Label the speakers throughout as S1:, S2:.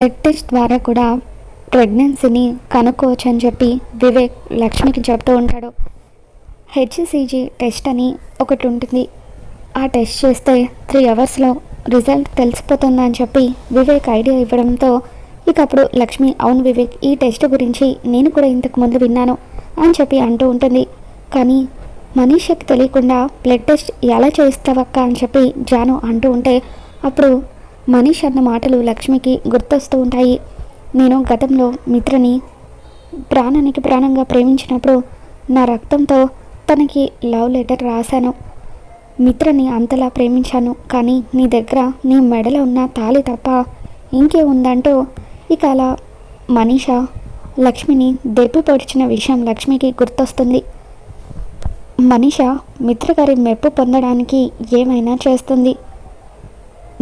S1: Blood test ద్వారా కూడా ప్రెగ్నెన్సీని కనుక్కోవచ్చు అని చెప్పి వివేక్ లక్ష్మికి చెప్తూ ఉంటాడు. హెచ్సిజీ టెస్ట్ అని ఒకటి ఉంటుంది. ఆ టెస్ట్ చేస్తే త్రీ అవర్స్లో రిజల్ట్ తెలిసిపోతుందని చెప్పి వివేక్ ఐడియా ఇవ్వడంతో ఇక అప్పుడు లక్ష్మి అవును వివేక్ ఈ టెస్ట్ గురించి నేను కూడా ఇంతకు ముందు విన్నాను అని చెప్పి అంటూ ఉంటుంది. కానీ మనీషకి తెలియకుండా బ్లడ్ టెస్ట్ ఎలా చేయిస్తావక్క అని చెప్పి జాను అంటూ ఉంటే అప్పుడు మనీష్ అన్న మాటలు లక్ష్మికి గుర్తొస్తూ ఉంటాయి. నేను గతంలో మిత్రని ప్రాణానికి ప్రాణంగా ప్రేమించినప్పుడు నా రక్తంతో తనకి లవ్ లెటర్ రాశాను. మిత్రని అంతలా ప్రేమించాను కానీ నీ దగ్గర నీ మెడలో ఉన్న తాళి తప్ప ఇంకే ఉందంటూ ఇక అలా మనీష లక్ష్మిని దెప్పి పొడిచిన విషయం లక్ష్మికి గుర్తొస్తుంది. మనీష మిత్రగారి మెప్పు పొందడానికి ఏమైనా చేస్తుంది?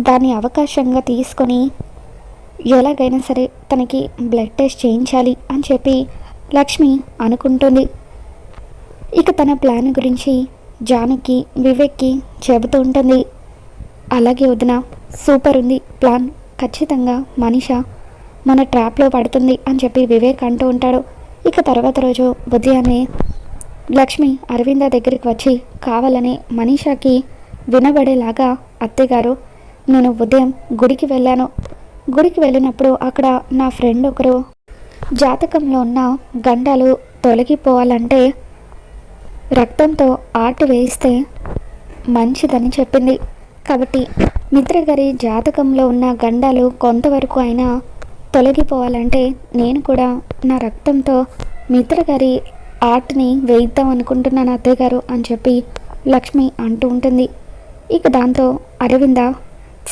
S1: దాన్ని అవకాశంగా తీసుకొని ఎలాగైనా సరే తనకి బ్లడ్ టెస్ట్ చేయించాలి అని చెప్పి లక్ష్మి అనుకుంటుంది. ఇక తన ప్లాన్ గురించి జానుకి వివేక్కి చెబుతూ ఉంటుంది. అలాగే వదిన సూపర్ ఉంది. ప్లాన్ ఖచ్చితంగా మనిష మన ట్రాప్లో పడుతుంది అని చెప్పి వివేక్ అంటూ ఉంటాడు. ఇక తర్వాత రోజు ఉదయాన్నే లక్ష్మి అరవింద దగ్గరికి వచ్చి కావాలని మనీషాకి వినబడేలాగా అత్తయ్యగారు నేను ఉదయం గుడికి వెళ్ళాను. గుడికి వెళ్ళినప్పుడు అక్కడ నా ఫ్రెండ్ ఒకరు. జాతకంలో ఉన్న గండాలు తొలగిపోవాలంటే రక్తంతో ఆటు వేయిస్తే మంచిదని చెప్పింది. కాబట్టి మిత్ర గారి జాతకంలో ఉన్న గండాలు కొంతవరకు అయినా తొలగిపోవాలంటే నేను కూడా నా రక్తంతో మిత్ర గారి ఆర్ట్ని వేయిద్దాం అనుకుంటున్నాను అత్తయ్య గారు అని చెప్పి లక్ష్మి అంటూ ఉంటుంది. ఇక దాంతో అరవింద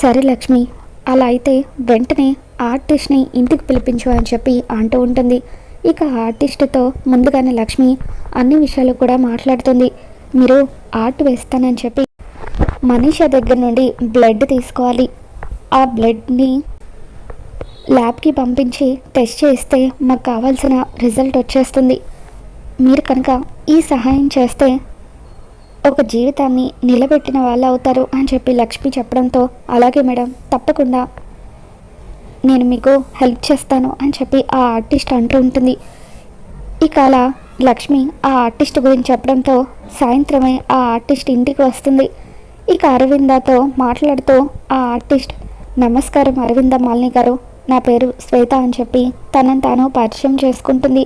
S1: సరే లక్ష్మి అలా అయితే వెంటనే ఆర్టిస్ట్ని ఇంటికి పిలిపించు అని చెప్పి అంటూ ఉంటుంది. ఇక ఆర్టిస్ట్తో ముందుగానే లక్ష్మి అన్ని విషయాలు కూడా మాట్లాడుతుంది. మీరు ఆర్ట్ వేస్తానని చెప్పి మనీషా దగ్గర నుండి బ్లడ్ తీసుకోవాలి. ఆ బ్లడ్ని ల్యాబ్కి పంపించి టెస్ట్ చేస్తే మాకు కావాల్సిన రిజల్ట్ వచ్చేస్తుంది. మీరు కనుక ఈ సహాయం చేస్తే ఒక జీవితాన్ని నిలబెట్టిన వాళ్ళు అవుతారు అని చెప్పి లక్ష్మి చెప్పడంతో అలాగే మేడం తప్పకుండా. నేను మీకు హెల్ప్ చేస్తాను అని చెప్పి ఆ ఆర్టిస్ట్ అంటూ ఉంటుంది. ఇక అలా లక్ష్మి ఆ ఆర్టిస్ట్ గురించి చెప్పడంతో సాయంత్రమే ఆ ఆర్టిస్ట్ ఇంటికి వస్తుంది. ఇక అరవిందతో మాట్లాడుతూ ఆ ఆర్టిస్ట్ నమస్కారం అరవింద మాలిని గారు నా పేరు శ్వేత అని చెప్పి తనని తాను పరిచయం చేసుకుంటుంది.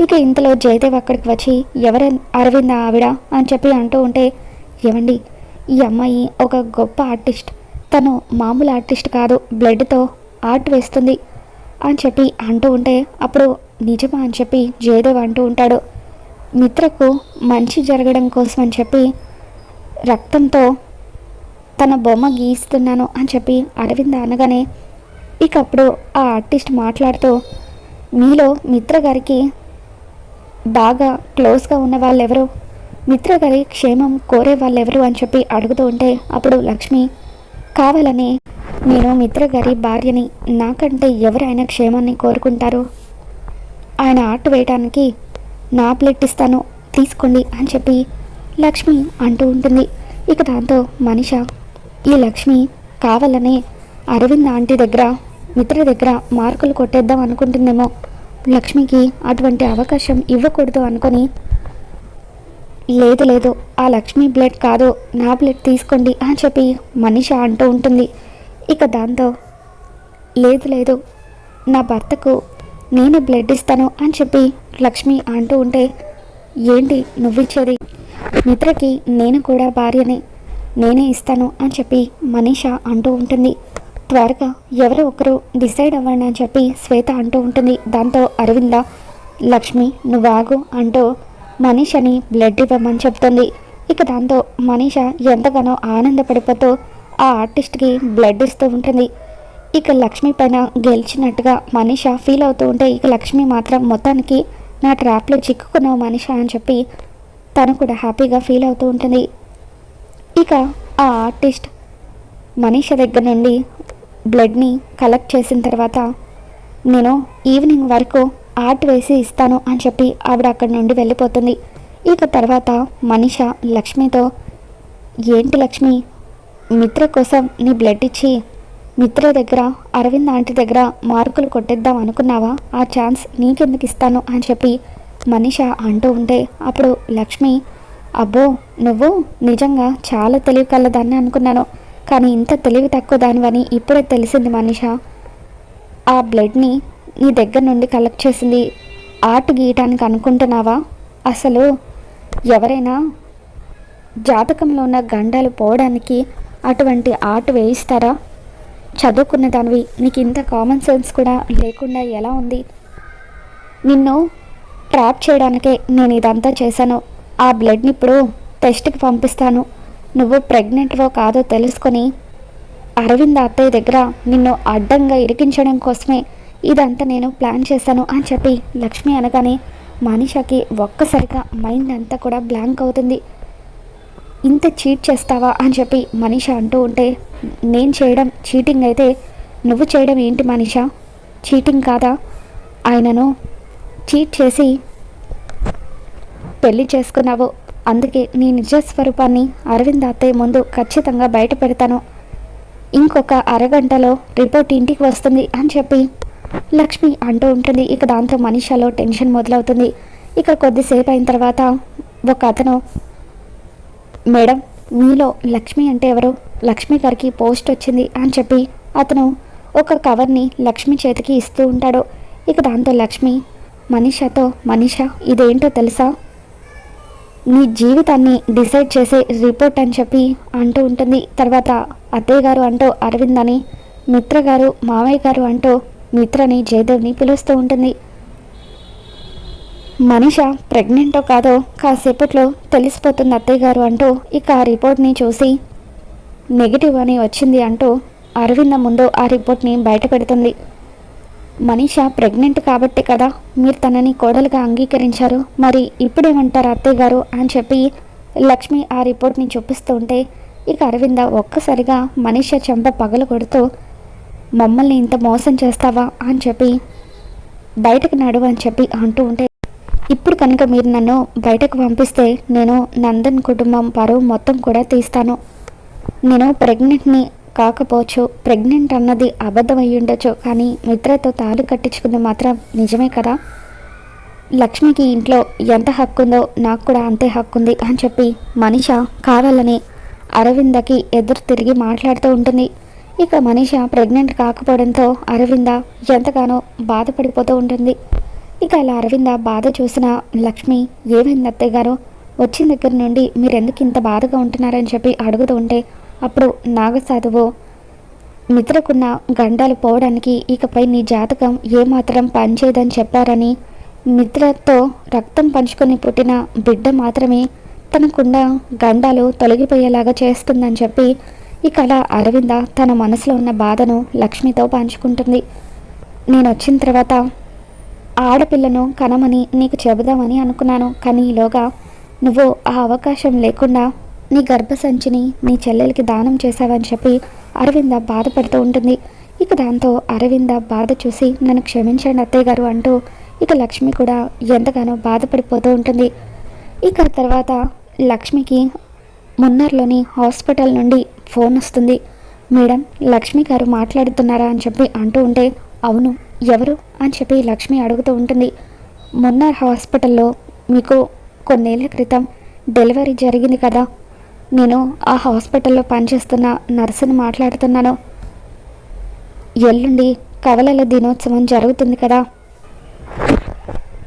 S1: ఇక ఇంతలో జయదేవ్ అక్కడికి వచ్చి ఎవర అరవింద ఆవిడ? అని చెప్పి అంటూ ఉంటే ఏమండి ఈ అమ్మాయి ఒక గొప్ప ఆర్టిస్ట్. తను మామూలు ఆర్టిస్ట్ కాదు బ్లడ్తో ఆర్ట్ వేస్తుంది. అని చెప్పి అంటూ ఉంటే అప్పుడు నిజమా? అని చెప్పి జయదేవ్ అంటూ ఉంటాడు. మిత్రకు మంచి జరగడం కోసం అని చెప్పి రక్తంతో తన బొమ్మ గీస్తున్నాను అని చెప్పి అరవింద అనగానే ఇక అప్పుడు ఆ ఆర్టిస్ట్ మాట్లాడుతూ మీలో మిత్ర గారికి బాగా క్లోజ్గా ఉన్న వాళ్ళెవరు? మిత్ర గారి క్షేమం కోరే వాళ్ళెవరు అని చెప్పి అడుగుతూ ఉంటే అప్పుడు లక్ష్మి కావాలని నేను మిత్ర గారి భార్యని నాకంటే ఎవరైనా క్షేమాన్ని కోరుకుంటారు? ఆయన ఆర్ట్ వేయడానికి నా ప్లేట్ ఇస్తాను తీసుకోండి అని చెప్పి లక్ష్మి అంటూ ఉంటుంది. ఇక దాంతో మనిష ఈ లక్ష్మి కావాలనే అరవింద్ ఆంటీ దగ్గర మిత్ర దగ్గర మార్కులు కొట్టేద్దాం అనుకుంటుందేమో. లక్ష్మికి అటువంటి అవకాశం ఇవ్వకూడదు అనుకొని లేదు లేదు ఆ లక్ష్మి బ్లడ్ కాదు నా బ్లడ్ తీసుకోండి అని చెప్పి మనిష అంటూ ఉంటుంది. ఇక దాంతో లేదు లేదు నా భర్తకు నేనే బ్లడ్ ఇస్తాను అని చెప్పి లక్ష్మి అంటూ ఉంటే ఏంటి నువ్విచ్చేది మిత్రకి నేను కూడా భార్యని నేనే ఇస్తాను అని చెప్పి మనీష అంటూ ఉంటుంది. త్వరగా ఎవరో ఒకరు డిసైడ్ అవ్వండి అని చెప్పి శ్వేత అంటూ ఉంటుంది. దాంతో అరవింద లక్ష్మి నువ్వు ఆగు అంటూ మనీషని బ్లడ్ ఇవ్వమని చెప్తుంది. ఇక దాంతో మనీష ఎంతగానో ఆనందపడిపోతూ ఆ ఆర్టిస్ట్కి బ్లడ్ ఇస్తూ ఉంటుంది. ఇక లక్ష్మి పైన గెలిచినట్టుగా మనీష ఫీల్ అవుతూ ఉంటే ఇక లక్ష్మి మాత్రం మొత్తానికి నా ట్రాప్లో చిక్కుకున్నావు మనీష అని చెప్పి తను కూడా హ్యాపీగా ఫీల్ అవుతూ ఉంటుంది. ఇక ఆ ఆర్టిస్ట్ మనీష దగ్గర నుండి బ్లడ్ని కలెక్ట్ చేసిన తర్వాత నేను ఈవినింగ్ వరకు ఆర్ట్ వేసి ఇస్తాను అని చెప్పి ఆవిడ అక్కడి నుండి వెళ్ళిపోతుంది. ఇక తర్వాత మనిష లక్ష్మితో ఏంటి లక్ష్మి మిత్ర కోసం నీ బ్లడ్ ఇచ్చి మిత్ర దగ్గర అరవింద్ ఆంటీ దగ్గర మార్కులు కొట్టేద్దాం అనుకున్నావా? ఆ ఛాన్స్ నీకెందుకు ఇస్తాను? అని చెప్పి మనిష అంటూ ఉంటే అప్పుడు లక్ష్మి అబ్బో నువ్వు నిజంగా చాలా తెలివి కలదాన్ని అనుకున్నాను. కానీ ఇంత తెలివి తక్కువ దానివని ఇప్పుడే తెలిసింది మనిష. ఆ బ్లడ్ని నీ దగ్గర నుండి కలెక్ట్ చేసింది ఆర్ట్ గీయటానికి అనుకుంటున్నావా? అసలు ఎవరైనా జాతకంలో ఉన్న గండాలు పోవడానికి అటువంటి ఆర్ట్ వేయిస్తారా? చదువుకున్న దానివి నీకు ఇంత కామన్ సెన్స్ కూడా లేకుండా ఎలా ఉంది? నిన్ను ట్రాప్ చేయడానికే నేను ఇదంతా చేశాను. ఆ బ్లడ్ని ఇప్పుడు టెస్ట్కి పంపిస్తాను. నువ్వు ప్రెగ్నెంట్వో కాదో తెలుసుకొని అరవింద్ అత్తయ్య దగ్గర నిన్ను అడ్డంగా ఇరికించడం కోసమే ఇదంతా నేను ప్లాన్ చేశాను అని చెప్పి లక్ష్మి అనగానే మనిషకి ఒక్కసారిగా మైండ్ అంతా కూడా బ్లాంక్ అవుతుంది. ఇంత చీట్ చేస్తావా అని చెప్పి మనిష అంటూ ఉంటే నేను చేయడం చీటింగ్ అయితే నువ్వు చేయడం ఏంటి మనిష? చీటింగ్ కాదా? ఆయనను చీట్ చేసి పెళ్ళి చేసుకున్నావు అందుకే నీ నిజ స్వరూపాన్ని అరవింద్ అత్తయ్య ముందు ఖచ్చితంగా బయట పెడతాను. ఇంకొక అరగంటలో రిపోర్ట్ ఇంటికి వస్తుంది అని చెప్పి లక్ష్మి అంటూ ఉంటుంది. ఇక దాంతో మనీషాలో టెన్షన్ మొదలవుతుంది. ఇక కొద్దిసేపు అయిన తర్వాత ఒక అతను మేడం మీలో లక్ష్మి అంటే ఎవరు? లక్ష్మి గారికి పోస్ట్ వచ్చింది అని చెప్పి అతను ఒక కవర్ని లక్ష్మి చేతికి ఇస్తూ ఉంటాడు. ఇక దాంతో లక్ష్మి మనీషాతో మనీషా ఇదేంటో తెలుసా? నీ జీవితాన్ని డిసైడ్ చేసే రిపోర్ట్ అని చెప్పి అంటూ ఉంటుంది. తర్వాత అత్తయ్య గారు అంటూ అరవింద్ అని మిత్ర గారు మామయ్య గారు అంటూ మిత్రని జయదేవ్ని పిలుస్తూ ఉంటుంది. మనిష ప్రెగ్నెంటో కాదో కాసేపట్లో తెలిసిపోతుంది అత్తయ్య గారు అంటూ ఇక ఆ రిపోర్ట్ని చూసి నెగిటివ్ అని వచ్చింది అంటూ అరవింద ముందు ఆ రిపోర్ట్ని బయట పెడుతుంది. మనీష ప్రెగ్నెంట్ కాబట్టి కదా మీరు తనని కోడలుగా అంగీకరించారు. మరి ఇప్పుడేమంటారు అత్తయ్య గారు అని చెప్పి లక్ష్మి ఆ రిపోర్ట్ని చూపిస్తూ ఉంటే ఇక అరవింద ఒక్కసారిగా మనీష చెంప పగలు కొడుతూ మమ్మల్ని ఇంత మోసం చేస్తావా? అని చెప్పి బయటకు నడువు అని చెప్పి అంటూ ఉంటే ఇప్పుడు కనుక మీరు నన్ను బయటకు పంపిస్తే నేను నందన్ కుటుంబం పరువు మొత్తం కూడా తీస్తాను. నేను ప్రెగ్నెంట్ని కాకపోవచ్చు. ప్రెగ్నెంట్ అన్నది అబద్ధం ఉండొచ్చు కానీ మిత్రతో తాళి కట్టించుకుంది మాత్రం నిజమే కదా? లక్ష్మికి ఇంట్లో ఎంత హక్కు ఉందో నాకు కూడా అంతే హక్కు ఉంది అని చెప్పి మనిష కావాలని అరవిందకి ఎదురు తిరిగి మాట్లాడుతూ ఉంటుంది. ఇక మనిష ప్రెగ్నెంట్ కాకపోవడంతో అరవింద ఎంతగానో బాధపడిపోతూ ఉంటుంది. ఇక అలా అరవింద బాధ చూసిన లక్ష్మి ఏమైంది అత్తయ్య గారు? వచ్చిన దగ్గర నుండి మీరెందుకు ఇంత బాధగా ఉంటున్నారని చెప్పి అడుగుతూ ఉంటే అప్పుడు నాగసాధువు నిద్రకున్న గండాలు పోవడానికి ఇకపై నీ జాతకం ఏమాత్రం పనిచేయదని చెప్పారని నిద్రతో రక్తం పంచుకొని పుట్టిన బిడ్డ మాత్రమే తనకున్న గండాలు తొలగిపోయేలాగా చేస్తుందని చెప్పి ఇక అలా అరవింద తన మనసులో ఉన్న బాధను లక్ష్మితో పంచుకుంటుంది. నేను వచ్చిన తర్వాత ఆడపిల్లను కనమని నీకు చెబుదామని అనుకున్నాను. కానీ ఈలోగా నువ్వు ఆ అవకాశం లేకుండా నీ గర్భసంచిని నీ చెల్లెలకి దానం చేశావని చెప్పి అరవింద బాధపడుతూ ఉంటుంది. ఇక దాంతో అరవింద బాధ చూసి నన్ను క్షమించండి అత్తయ్య గారు అంటూ ఇక లక్ష్మి కూడా ఎంతగానో బాధపడిపోతూ ఉంటుంది. ఇక తర్వాత లక్ష్మికి మున్నర్లోని హాస్పిటల్ నుండి ఫోన్ వస్తుంది. మేడం లక్ష్మి గారు మాట్లాడుతున్నారా? అని చెప్పి అంటూ ఉంటే అవును ఎవరు? అని చెప్పి లక్ష్మి అడుగుతూ ఉంటుంది. మున్నార్ హాస్పిటల్లో మీకు కొన్నేళ్ళ క్రితం డెలివరీ జరిగింది కదా నేను ఆ హాస్పిటల్లో పనిచేస్తున్న నర్సుని మాట్లాడుతున్నాను. ఎల్లుండి కవలల దినోత్సవం జరుగుతుంది కదా.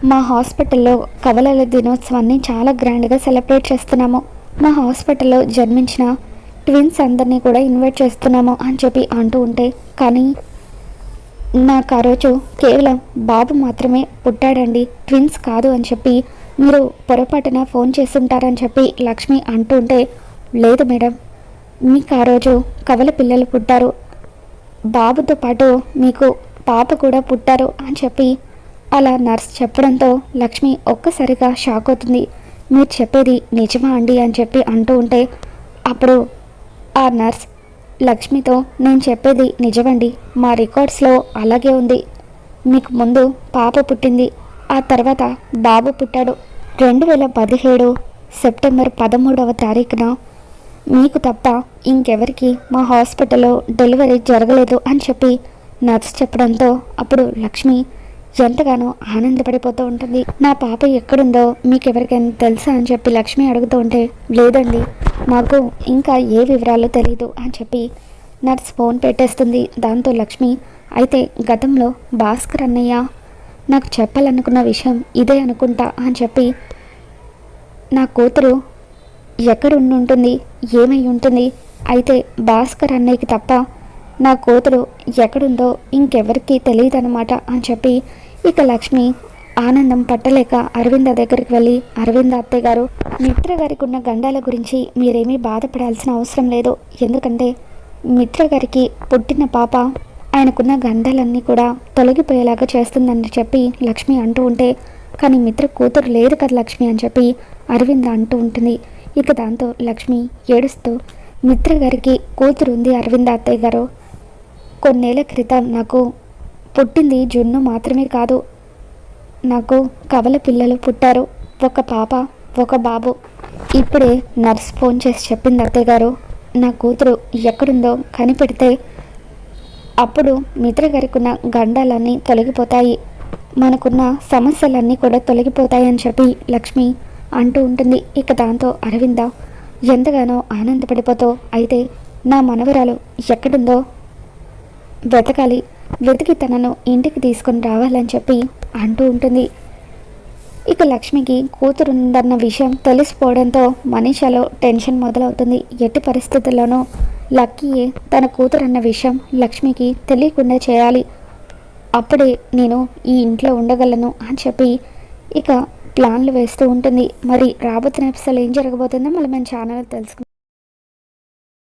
S1: మా హాస్పిటల్లో కవలల దినోత్సవాన్ని చాలా గ్రాండ్గా సెలబ్రేట్ చేస్తున్నాము. మా హాస్పిటల్లో జన్మించిన ట్విన్స్ అందరినీ కూడా ఇన్వైట్ చేస్తున్నాము అని చెప్పి అంటూ ఉంటే కానీ నాకు ఆ రోజు కేవలం బాబు మాత్రమే పుట్టాడండి ట్విన్స్ కాదు అని చెప్పి మీరు పొరపాటున ఫోన్ చేస్తుంటారని చెప్పి లక్ష్మి అంటూ ఉంటే లేదు మేడం. మీకు ఆ రోజు కవల పిల్లలు పుట్టారు. బాబుతో పాటు మీకు పాప కూడా పుట్టారు అని చెప్పి అలా నర్స్ చెప్పడంతో లక్ష్మి ఒక్కసారిగా షాక్ అవుతుంది. మీరు చెప్పేది నిజమా అండి అని చెప్పి అంటూ ఉంటే అప్పుడు ఆ నర్స్ లక్ష్మితో నేను చెప్పేది నిజమండి. మా రికార్డ్స్లో అలాగే ఉంది. మీకు ముందు పాప పుట్టింది ఆ తర్వాత బాబు పుట్టాడు. రెండు వేల పదిహేడు సెప్టెంబర్ పదమూడవ తారీఖున మీకు తప్ప ఇంకెవరికి మా హాస్పిటల్లో డెలివరీ జరగలేదు అని చెప్పి నర్స్ చెప్పడంతో అప్పుడు లక్ష్మి ఎంతగానో ఆనందపడిపోతూ ఉంటుంది. నా పాప ఎక్కడుందో మీకు ఎవరికైనా తెలుసా అని చెప్పి లక్ష్మి అడుగుతూ ఉంటే లేదండి మాకు ఇంకా ఏ వివరాలు తెలియదు అని చెప్పి నర్స్ ఫోన్ పెట్టేస్తుంది. దాంతో లక్ష్మి అయితే గతంలో భాస్కర్ అన్నయ్య నాకు చెప్పాలనుకున్న విషయం ఇదే అనుకుంటా అని చెప్పి నా కూతురు ఎక్కడ ఉంటుంది ఏమై ఉంటుంది అయితే భాస్కర్ అన్నయ్యకి తప్ప నా కూతురు ఎక్కడుందో ఇంకెవరికీ తెలియదన్నమాట అని చెప్పి ఇక లక్ష్మి ఆనందం పట్టలేక అరవింద దగ్గరికి వెళ్ళి అరవింద అత్తయ్య గారు మిత్ర గారికి ఉన్న గండాల గురించి మీరేమీ బాధపడాల్సిన అవసరం లేదు. ఎందుకంటే మిత్ర గారికి పుట్టిన పాప ఆయనకున్న గండాలన్నీ కూడా తొలగిపోయేలాగా చేస్తుందని చెప్పి లక్ష్మి అంటూ ఉంటే కానీ మిత్ర కూతురు లేదు కదా లక్ష్మి అని చెప్పి అరవింద అంటూ ఉంటుంది. ఇక దాంతో లక్ష్మి ఏడుస్తూ మిత్ర గారికి కూతురు ఉంది అరవింద అత్తయ్య గారు. కొన్నేళ్ళ క్రితం నాకు పుట్టింది జున్ను మాత్రమే కాదు నాకు కవల పిల్లలు పుట్టారు. ఒక పాప ఒక బాబు. ఇప్పుడే నర్స్ ఫోన్ చేసి చెప్పింది అత్తయ్య గారు. నా కూతురు ఎక్కడుందో కనిపెడితే అప్పుడు మిత్ర గారికి ఉన్న గండాలన్నీ తొలగిపోతాయి. మనకున్న సమస్యలన్నీ కూడా తొలగిపోతాయని చెప్పి లక్ష్మి అంటూ ఉంటుంది. ఇక దాంతో అరవింద ఎంతగానో ఆనందపడిపోతూ అయితే నా మనవరాలు ఎక్కడుందో వెతకాలి. వెతికి తనను ఇంటికి తీసుకొని రావాలని చెప్పి అంటూ ఉంటుంది. ఇక లక్ష్మికి కూతురుందన్న విషయం తెలిసిపోవడంతో మనీషాలో టెన్షన్ మొదలవుతుంది. ఎట్టి పరిస్థితుల్లోనూ లక్కీయే తన కూతురు అన్న విషయం లక్ష్మికి తెలియకుండా చేయాలి. అప్పుడే నేను ఈ ఇంట్లో ఉండగలను అని చెప్పి ఇక ప్లాన్లు వేస్తూ ఉంటుంది. మరి రాబోతున్న ఎపిసోడ్ ఏం జరగబోతుందో మళ్ళీ మన ఛానల్ తెలుసుకుందాం.